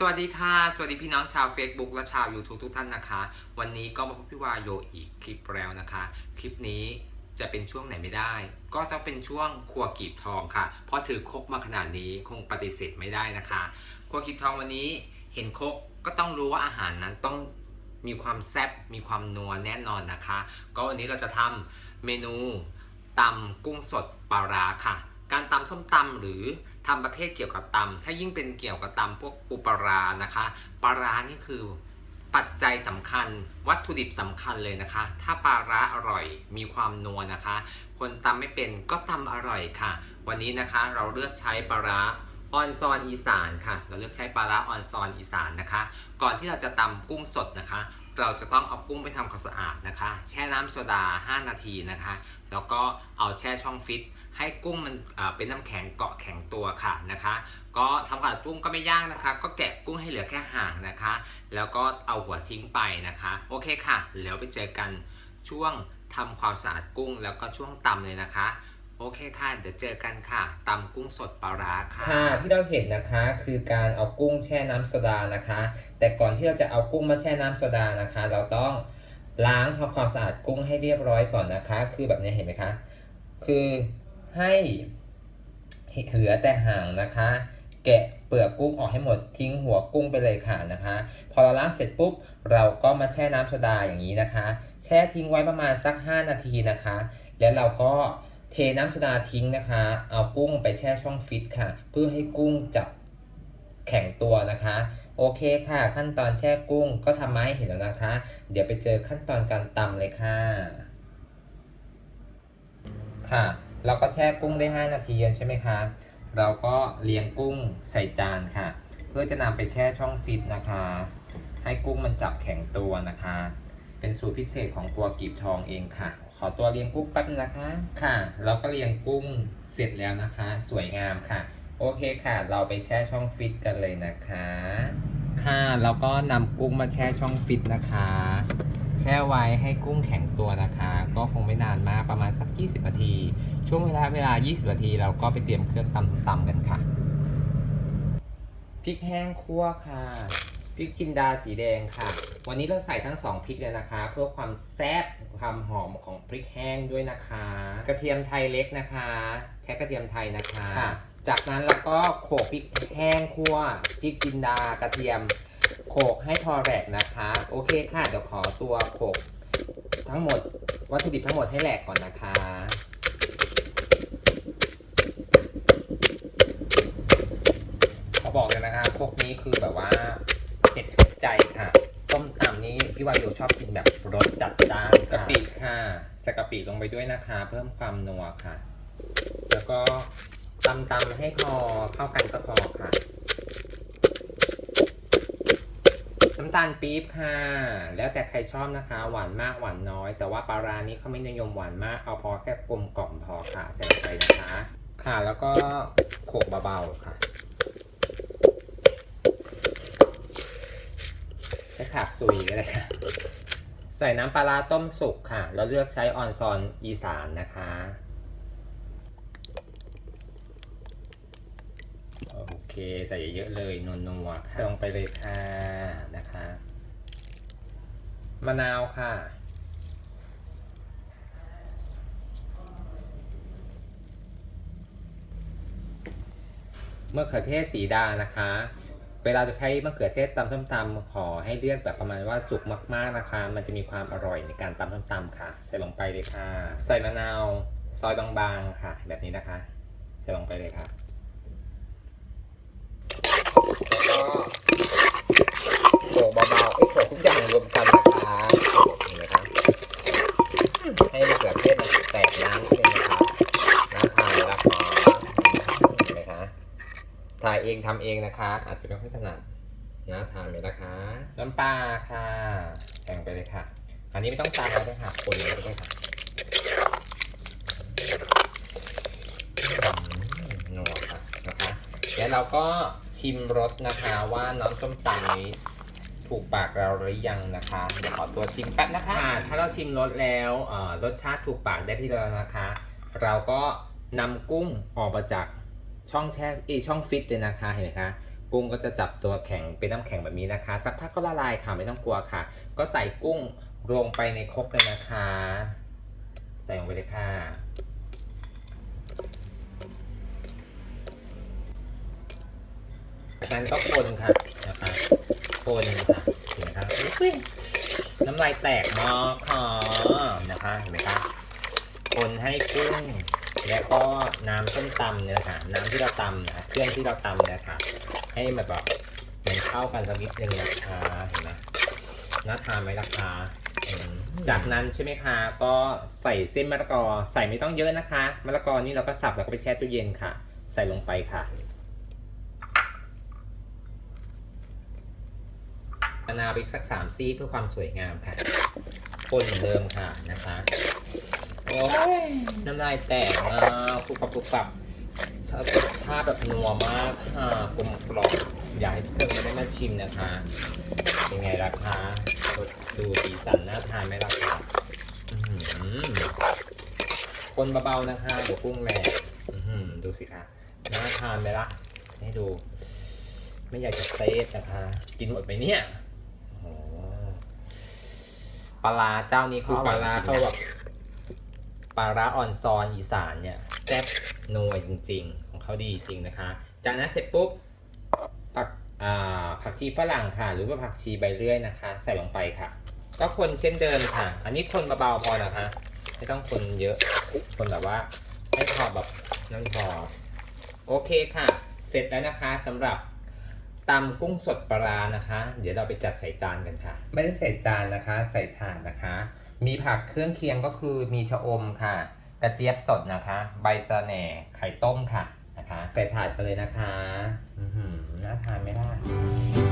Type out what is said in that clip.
สวัสดีค่ะ สวัสดีพี่น้องชาว Facebook และชาว YouTube ทุกท่านนะคะ วันนี้ก็มาพบพี่วายโยอีกคลิปแล้วนะคะ คลิปนี้จะเป็นช่วงไหนไม่ได้ ก็ต้องเป็นช่วงครัวกีบทองค่ะ เพราะถือครกมาขนาดนี้คงปฏิเสธไม่ได้นะคะ ครัวกีบทองวันนี้เห็นครกก็ต้องรู้ว่าอาหารนั้นต้องมีความแซ่บมีความนัวแน่นอนนะคะ ก็วันนี้เราจะทำเมนูตำกุ้งสดปลาร้าค่ะ การตำส้มตำหรือทำประเภทเกี่ยวกับตำถ้ายิ่งเป็นเกี่ยวกับตำพวกปูปรานะคะปลาร้านี่คือปัจจัยสำคัญ วัตถุดิบสำคัญเลยนะคะ ถ้าปลาร้าอร่อยมีความนัวนะคะ คนตำไม่เป็นก็ตำอร่อยค่ะ วันนี้นะคะเราเลือกใช้ปลาร้าออนซอนอีสานค่ะ เราเลือกใช้ปลาร้าออนซอนอีสานนะคะ ก่อนที่เราจะตำกุ้งสดนะคะ เราจะต้องเอากุ้งไปทำความสะอาดนะคะ แช่น้ำโซดา 5 นาทีนะคะ แล้วก็เอาแช่ช่องฟิต ให้กุ้งมันเป็นน้ำแข็งเกาะแข็งตัวค่ะนะคะ ก็ทำความสะอาดกุ้งก็ไม่ยากนะคะ ก็แกะกุ้งให้เหลือแค่ห่างนะคะ แล้วก็เอาหัวทิ้งไปนะคะ โอเคค่ะ แล้วไปเจอกันช่วงทำความสะอาดกุ้งแล้วก็ช่วงตำเลยนะคะ โอเคค่ะเดี๋ยวเจอกันค่ะตำกุ้งสดปลาร้าค่ะ ค่ะที่เราเห็นนะคะคือการเอากุ้งแช่น้ำโซดานะคะ แต่ก่อนที่เราจะเอากุ้งมาแช่น้ำโซดานะคะ เราต้องล้างทำความสะอาดกุ้งให้เรียบร้อยก่อนนะคะ คือแบบนี้เห็นไหมคะ คือให้เหลือแต่หางนะคะ แกะเปลือกกุ้งออกให้หมดทิ้งหัวกุ้งไปเลยค่ะนะคะ พอเราล้างเสร็จปุ๊บเราก็มาแช่น้ำโซดาอย่างนี้นะคะ แช่ทิ้งไว้ประมาณสัก 5 นาทีนะคะ แล้วเราก็ เทน้ำโซดาทิ้งนะคะ เอากุ้งไปแช่ช่องฟิตค่ะ เพื่อให้กุ้งจับแข็งตัวนะคะ โอเคค่ะ ขั้นตอนแช่กุ้งก็ทำมาให้เห็นแล้วนะคะ เดี๋ยวไปเจอขั้นตอนการตำเลยค่ะ ค่ะ เราก็แช่กุ้งได้ 5 นาทีใช่ไหมคะเราก็เรียงกุ้งใส่จานค่ะ เพื่อจะนำไปแช่ช่องฟิตนะคะ ให้กุ้งมันจับแข็งตัวนะคะ เป็นสูตรพิเศษของตัวกีบทองเองค่ะ ขอตัวเรียงกุ้งแป๊บนึงนะคะ ค่ะ เราก็เรียงกุ้งเสร็จแล้วนะคะ สวยงามค่ะ โอเคค่ะ เราไปแช่ช่องฟิตกันเลยนะคะ ค่ะเราก็นำกุ้งมาแช่ช่องฟิตนะคะ แช่ไว้ให้กุ้งแข็งตัวนะคะ ก็คงไม่นานมากประมาณสัก 20 นาที ช่วงเวลาเวลา 20 นาที เราก็ไปเตรียมเครื่องตำตำกันค่ะ พริกแห้งคั่วค่ะ พริกจินดาสีแดงค่ะวันนี้เราใส่ทั้งสองพริกเลยนะคะ เพื่อความแซ่บความหอมของพริกแห้งด้วยนะคะ กระเทียมไทยเล็กนะคะใช้กระเทียมไทยนะคะ จากนั้นเราก็โขลกพริกแห้งคั่วพริกจินดากระเทียมโขลกให้พอแหลกนะคะ โอเคค่ะเดี๋ยวขอตัวโขลกทั้งหมดวัตถุดิบทั้งหมดให้แหลกก่อนนะคะเขาบอกเลยนะคะพวกนี้คือแบบว่าเผ็ดถูกใจค่ะต้มตำ นี้พี่วายโยชอบกินแบบรสจัดจ้านกะปิค่ะใส่กะปิลงไปด้วยนะคะ เพิ่มความนัวค่ะ แล้วก็ตำตำๆให้พอเข้ากันก็พอค่ะ น้ำตาลปี๊บค่ะ แล้วแต่ใครชอบนะคะ หวานมากหวานน้อย แต่ว่าปลาร้านี้เขาไม่นิยมหวานมาก เอาพอแค่กลมกล่อมพอค่ะ ใส่ลงไปนะคะ ค่ะ แล้วก็โขลกเบาๆค่ะ ใช้ขาบซุยก็ได้ค่ะ ใส่น้ำปลาร้าต้มสุกค่ะแล้วเลือกใช้ออนซอนอีสานนะคะโอเคใส่เยอะๆเลยนัวๆค่ะใส่ลงไปเลยค่ะนะคะมะนาวค่ะมะเขือเทศสีดานะคะ เวลาจะใช้มะเขือเทศตำส้มตำขอให้เลือกแบบประมาณว่าสุกมากๆนะคะ มันจะมีความอร่อยในการตำส้มตำค่ะ ใส่ลงไปเลยค่ะ ใส่มะนาวซอยบางๆค่ะ แบบนี้นะคะ ใส่ลงไปเลยค่ะแล้วก็โขลกเบาๆเอ้ยโขลกทุกอย่างรวมกันนะคะโขลกนี่นะคะให้มะเขือเทศมันแตกน้ำนิดนึงนะคะน่าทานแล้วค่ะเห็นไหมคะ ถ่าย เองทำเองนะคะ อาจจะไม่ค่อยถนัดนะทานไปนะคะน้ำปลาค่ะแต่งไปเลยค่ะ อันนี้ไม่ต้องตามเราด้วยค่ะคนเลยก็ได้ค่ะนัวค่ะนะคะเดี๋ยวเราก็ชิมรสนะคะว่าน้ำส้มตำนี้ถูกปากเราหรือยังนะคะเดี๋ยวขอตัวชิมแป๊บนะคะอ่าถ้าเราชิมรสแล้วรสชาติถูกปากได้ที่เรานะคะ เราก็นำกุ้งออกมาจาก ช่องแช่เอช่องฟิตเลยนะคะเห็นไหมคะกุ้งก็จะจับตัวแข็งเป็นน้ำแข็งแบบนี้นะคะ สักพักก็ละลายค่ะไม่ต้องกลัวค่ะ ก็ใส่กุ้งลงไปในครกเลยนะคะ ใส่ลงไปเลยค่ะจากนั้นก็คนค่ะนะคะคนค่ะเห็นไหมคะอุ๊ยน้ำลายแตกมากค่ะนะคะเห็นไหมคะคนให้กุ้ง แล้วก็น้ำส้มตำเนี่ยนะคะน้ำที่เราตำนะเครื่องที่เราตำเนี่ยค่ะ ให้มันแบบเหมือนเข้ากันสักนิดนึงนะคะเห็นไหมน่าทานไหมราคาจากนั้นใช่ไหมคะก็ใส่เส้นมะละกอใส่ไม่ต้องเยอะนะคะมะละกอนี่เราก็สับแล้วก็ไปแช่ตู้เย็นค่ะ ใส่ลงไปค่ะมะนาวไปอีกสักสามซีเพื่อความสวยงามค่ะคนเหมือนเดิมค่ะนะคะ โอ้ยน้ำลายแตกมากปุบปับปุบปับชาติชาติแบบนัวมากค่ะกลมกล่อมอยากให้ทุกคนได้มาชิมนะคะเป็นไงราคาดูสีสันน่าทานไหมราคาอื้อหือคนเบาๆนะคะเดี๋ยวกุ้งแหลกอื้อหือดูสิคะน่าทานไหมล่ะให้ดู ไม่อยากจะเซฟนะคะ กินหมดไหมเนี่ยโอ้โหปลาร้าเจ้านี้คือปลาร้าเขาแบบ ปลาร้าออนซอนอีสานเนี่ยแซ่บนัวจริง ๆ ของเขาดีจริงนะคะ จากนั้นเสร็จปุ๊บผักอ่าผักชีฝรั่งค่ะ หรือว่าผักชีใบเลื่อยนะคะ ใส่ลงไปค่ะ ก็คนเช่นเดิมค่ะ อันนี้คนเบาๆพอนะคะ ไม่ต้องคนเยอะคนแบบว่าให้พอแบบนั่นพอโอเคค่ะ เสร็จแล้วนะคะสำหรับตำกุ้งสดปลาร้านะคะ เดี๋ยวเราไปจัดใส่จานกันค่ะ ไม่ได้ใส่จานนะคะ ใส่ถาดนะคะ มีผักเครื่องเคียงก็คือมีชะอมค่ะ กระเจี๊ยบสดนะคะ ใบสะแหน่ไข่ต้มค่ะนะคะใส่ถาดไปเลยนะคะน่าทานไหมล่ะ